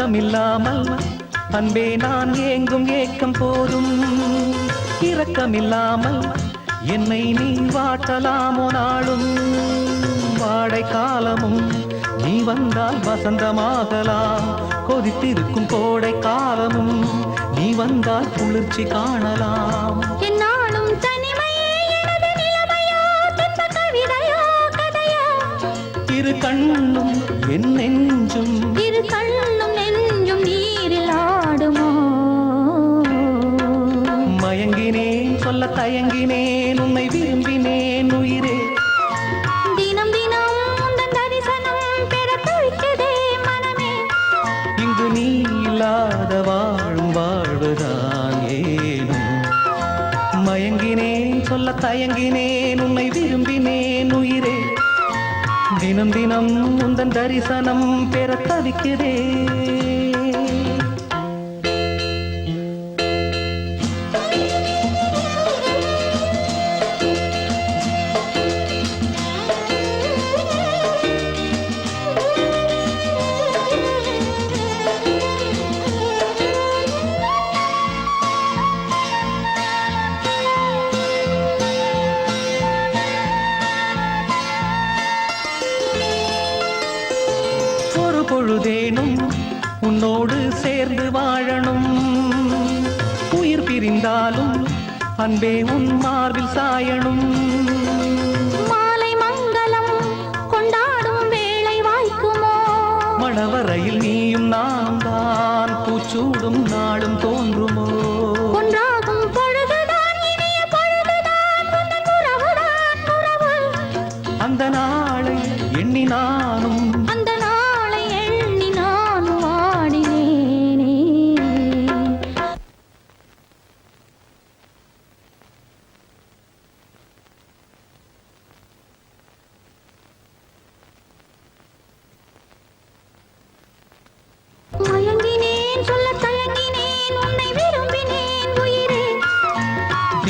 உறக்கமில்லாமல் அன்பே நான் ஏங்கும் ஏக்கம் போதும். இரக்கமில்லாமல் என்னை நீ வாட்டலாமோ நாளும். வாடை காலமும் நீ வந்தால் வசந்தமாகலாம். கொதித்திருக்கும் கோடை காலமும் நீ வந்தால் குளிர்ச்சி காணலாம். என்னாலும் இரு கண்ணும் என் நெஞ்சும் இரு கண்ணும் மயங்கினேன் சொல்ல தயங்கினேன் உன்னை விரும்பினேன் உயிரே. தினம் தினம் தரிசனம் பெற துடிக்குதே மனமே. இங்கு நீ இல்லாத வாழும் வாழ்வுதான் ஏனோ மயங்கினேன் சொல்ல தயங்கினேன் உன்னை விரும்பினேன் உயிரே. தினம் தினம் உந்தன் தரிசனம் பெற தவிக்கிறேன் பொழுதேனும் உன்னோடு சேர்ந்து வாழணும். உயிர் பிரிந்தாலும் அன்பே உன் மார்பில் சாயணும். மாலை மங்களம் கொண்டாடும் வேளை வாய்க்குமோ? மணவரையில் நீயும் நானும் தான் பூச்சூடும் நாளும் தோன்றுமோ? ஒன்றாகும் அந்த நாளை எண்ணி நானும்